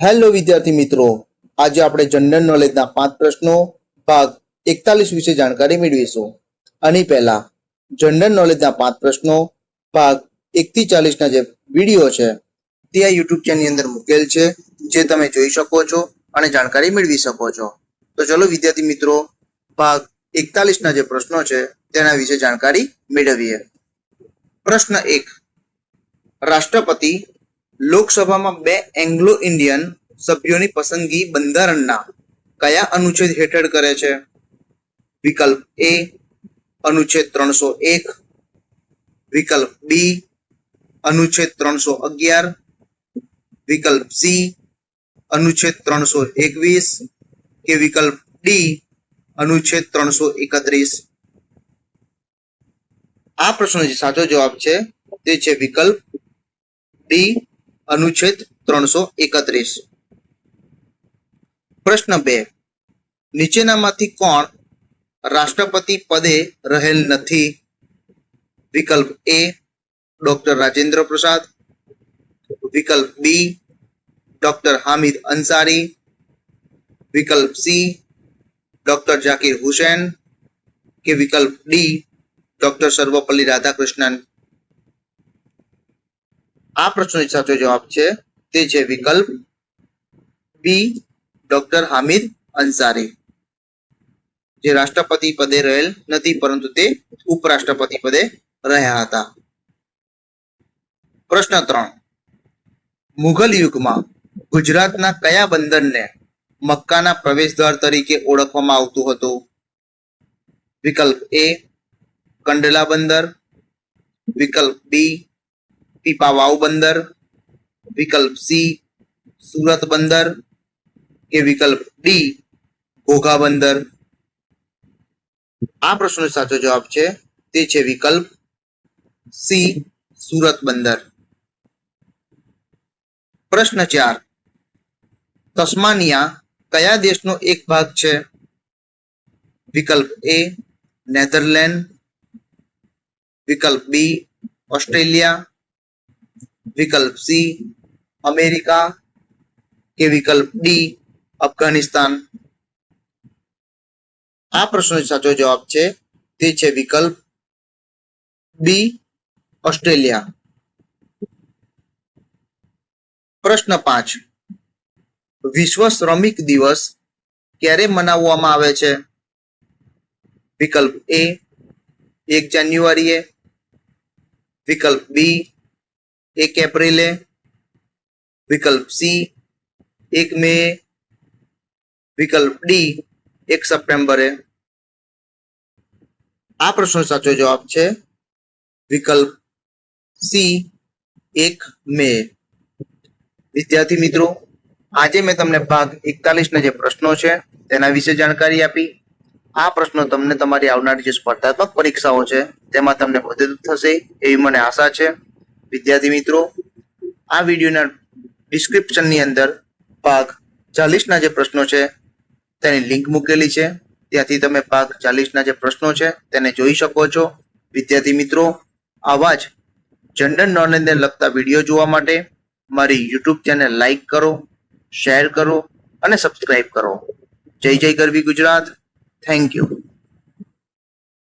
Hello વિદ્યાર્થી મિત્રો. આજે આપણે જનરલ નોલેજના પાંચ પ્રશ્નો, ભાગ એકતાલીસ વિશે જાણકારી મેળવીશું. આની પહેલા જનરલ નોલેજના પાંચ પ્રશ્નો, ભાગ એકથી ચાલીસના જે વીડિયો છે, તે આ યુટ્યુબ ચેનલની અંદર મૂકેલ છે, જે તમે જોઈ શકો છો અને જાણકારી મેળવી શકો છો. તો ચલો વિદ્યાર્થી મિત્રો, ભાગ એકતાલીસના જે પ્રશ્નો છે, તેના વિશે જાણકારી મેળવીએ. પ્રશ્ન એક, રાષ્ટ્રપતિ લોકસભામાં બે એંગ્લો ઇન્ડિયન સભ્યોની પસંદગી બંધારણના કયા અનુચ્છેદ હેઠળ કરે છે? વિકલ્પ એ અનુચ્છેદ ત્રણસો એક. વિકલ્પ બી અનુચ્છેદ ત્રણસો અગિયાર. વિકલ્પ સી અનુચ્છેદ ત્રણસો એકવીસ. કે વિકલ્પ ડી અનુચ્છેદ ત્રણસો એકત્રીસ. આ પ્રશ્નનો જે સાચો જવાબ છે તે છે વિકલ્પ ડી અનુચ્છેદ ત્રણસો એકત્રીસ પ્રશ્ન બે નીચેનામાંથી કોણ રાષ્ટ્રપતિ પદે રહેલ નથી વિકલ્પ એ ડોક્ટર રાજેન્દ્ર પ્રસાદ વિકલ્પ બી ડોક્ટર હામિદ અંસારી વિકલ્પ સી ડોક્ટર જાકીર હુસેન કે વિકલ્પ ડી ડોક્ટર સર્વપલ્લી રાધાકૃષ્ણન આ પ્રશ્નનો સાચો જવાબ છે તે છે વિકલ્પ બી ડોક્ટર હામિદ અંસારી. જે રાષ્ટ્રપતિ પદે રહેલ નથી, પરંતુ તે ઉપરાષ્ટ્રપતિ પદે રહ્યા હતા. પ્રશ્ન ત્રણ. મુઘલ યુગમાં ગુજરાતના કયા બંદરને મક્કાના પ્રવેશદ્વાર તરીકે ઓળખવામાં આવતું હતું? વિકલ્પ એ કંડલા બંદર. વિકલ્પ બી પીપાવાવ બંદર, વિકલ્પ સી, સુરત બંદર કે વિકલ્પ ડી, ઘોઘા બંદર? આ પ્રશ્નનો સાચો જવાબ છે, તે છે વિકલ્પ સી, સુરત બંદર. પ્રશ્ન ચાર, તસ્માનિયા કયા દેશનો એક ભાગ છે? વિકલ્પ એ, નેધરલેન્ડ. વિકલ્પ બી, ઓસ્ટ્રેલિયા. વિકલ્પ સી, અમેરિકા કે વિકલ્પ ડી, અફઘાનિસ્તાન? આ પ્રશ્નનો સાચો જવાબ છે, તે છે વિકલ્પ બી ઓસ્ટ્રેલિયા. પ્રશ્ન પાંચ. વિશ્વ શ્રમિક દિવસ ક્યારે મનાવવામાં આવે છે? વિકલ્પ એ, એક જાન્યુઆરીએ. વિકલ્પ બી એક એપ્રિલે વિકલ્પ સી એક મે વિકલ્પ ડી એક સપ્ટેમ્બરે આ પ્રશ્નનો સાચો જવાબ છે વિકલ્પ સી એક મે વિદ્યાર્થી મિત્રો આજે મેં તમને ભાગ એકતાલીસના જે પ્રશ્નો છે, તેના વિશે જાણકારી આપી. આ પ્રશ્નો તમને તમારી આવનારી જે સ્પર્ધાત્મક પરીક્ષાઓ છે, તેમાં તમને મદદ થશે એવી મને આશા છે. વિદ્યાર્થી મિત્રો, આ વિડીયોના ડિસ્ક્રિપ્શનની અંદર ભાગ ચાલીસના જે પ્રશ્નો છે, તેની લિંક મૂકેલી છે. ત્યાંથી તમે ભાગ ચાલીસના જે પ્રશ્નો છે, તેને જોઈ શકો છો. વિદ્યાર્થી મિત્રો, આવા જ જનરલ નોલેજને લગતા વીડિયો જોવા માટે મારી યુટ્યુબ ચેનલ લાઈક કરો શેર કરો અને સબસ્ક્રાઈબ કરો. જય જય ગરવી ગુજરાત. Thank you